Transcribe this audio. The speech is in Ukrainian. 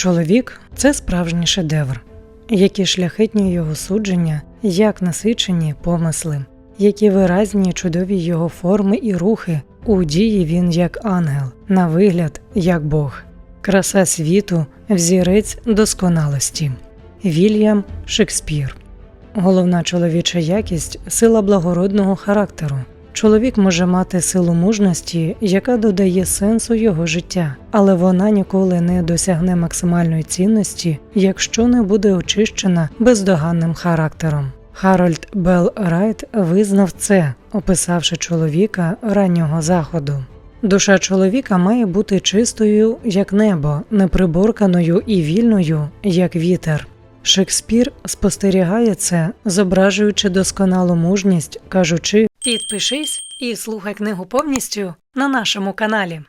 Чоловік це справжній шедевр, які шляхетні його судження, як насичені помисли, які виразні чудові його форми і рухи, у дії він як ангел, на вигляд як Бог, краса світу, взірець досконалості. Вільям Шекспір. Головна чоловіча якість сила благородного характеру. Чоловік може мати силу мужності, яка додає сенсу його життя, але вона ніколи не досягне максимальної цінності, якщо не буде очищена бездоганним характером. Харольд Белл Райт визнав це, описавши чоловіка раннього заходу. Душа чоловіка має бути чистою, як небо, неприборканою і вільною, як вітер. Шекспір спостерігає це, зображуючи досконалу мужність, кажучи Підпишись і слухай книгу повністю на нашому каналі.